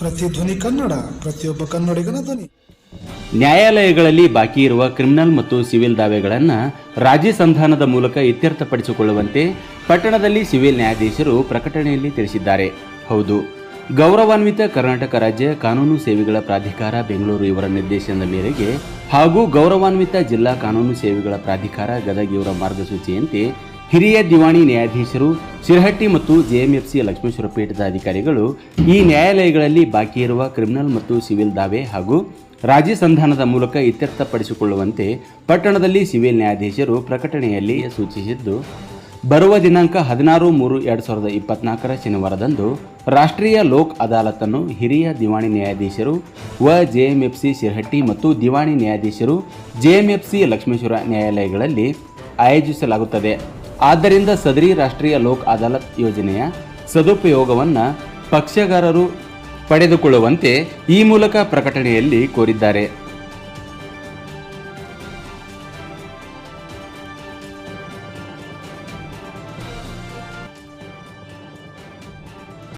ಧ್ವನಿ ಕನ್ನಡ, ಪ್ರತಿಯೊಬ್ಬ ಕನ್ನಡಿಗನ ಧ್ವನಿ. ನ್ಯಾಯಾಲಯಗಳಲ್ಲಿ ಬಾಕಿ ಇರುವ ಕ್ರಿಮಿನಲ್ ಮತ್ತು ಸಿವಿಲ್ ದಾವೆಗಳನ್ನು ರಾಜಿ ಸಂಧಾನದ ಮೂಲಕ ಇತ್ಯರ್ಥಪಡಿಸಿಕೊಳ್ಳುವಂತೆ ಪಟ್ಟಣದಲ್ಲಿ ಸಿವಿಲ್ ನ್ಯಾಯಾಧೀಶರು ಪ್ರಕಟಣೆಯಲ್ಲಿ ತಿಳಿಸಿದ್ದಾರೆ. ಹೌದು, ಗೌರವಾನ್ವಿತ ಕರ್ನಾಟಕ ರಾಜ್ಯ ಕಾನೂನು ಸೇವೆಗಳ ಪ್ರಾಧಿಕಾರ ಬೆಂಗಳೂರು ಇವರ ನಿರ್ದೇಶನದ ಮೇರೆಗೆ ಹಾಗೂ ಗೌರವಾನ್ವಿತ ಜಿಲ್ಲಾ ಕಾನೂನು ಸೇವೆಗಳ ಪ್ರಾಧಿಕಾರ ಗದಗ ಇವರ ಮಾರ್ಗಸೂಚಿಯಂತೆ ಹಿರಿಯ ದಿವಾಣಿ ನ್ಯಾಯಾಧೀಶರು ಶಿರಹಟ್ಟಿ ಮತ್ತು ಜೆಎಂಎಫ್ಸಿ ಲಕ್ಷ್ಮೇಶ್ವರ ಪೀಠದ ಅಧಿಕಾರಿಗಳು ಈ ನ್ಯಾಯಾಲಯಗಳಲ್ಲಿ ಬಾಕಿ ಇರುವ ಕ್ರಿಮಿನಲ್ ಮತ್ತು ಸಿವಿಲ್ ದಾವೆ ಹಾಗೂ ರಾಜ್ಯ ಸಂಧಾನದ ಮೂಲಕ ಇತ್ಯರ್ಥಪಡಿಸಿಕೊಳ್ಳುವಂತೆ ಪಟ್ಟಣದಲ್ಲಿ ಸಿವಿಲ್ ನ್ಯಾಯಾಧೀಶರು ಪ್ರಕಟಣೆಯಲ್ಲಿ ಸೂಚಿಸಿದ್ದು, ಬರುವ ದಿನಾಂಕ ಹದಿನಾರು ಮೂರು ಎರಡು ಸಾವಿರದ ಇಪ್ಪತ್ನಾಲ್ಕರ ಶನಿವಾರದಂದು ರಾಷ್ಟ್ರೀಯ ಲೋಕ್ ಅದಾಲತನ್ನು ಹಿರಿಯ ದಿವಾಣಿ ನ್ಯಾಯಾಧೀಶರು ವ ಜೆಎಂಎಫ್ಸಿ ಶಿರಹಟ್ಟಿ ಮತ್ತು ದಿವಾಣಿ ನ್ಯಾಯಾಧೀಶರು ಜೆಎಂಎಫ್ಸಿ ಲಕ್ಷ್ಮೇಶ್ವರ ನ್ಯಾಯಾಲಯಗಳಲ್ಲಿ ಆಯೋಜಿಸಲಾಗುತ್ತದೆ. ಆದ್ದರಿಂದ ಸದರಿ ರಾಷ್ಟ್ರೀಯ ಲೋಕ್ ಅದಾಲತ್ ಯೋಜನೆಯ ಸದುಪಯೋಗವನ್ನು ಪಕ್ಷಗಾರರು ಪಡೆದುಕೊಳ್ಳುವಂತೆ ಈ ಮೂಲಕ ಪ್ರಕಟಣೆಯಲ್ಲಿ ಕೋರಿದ್ದಾರೆ.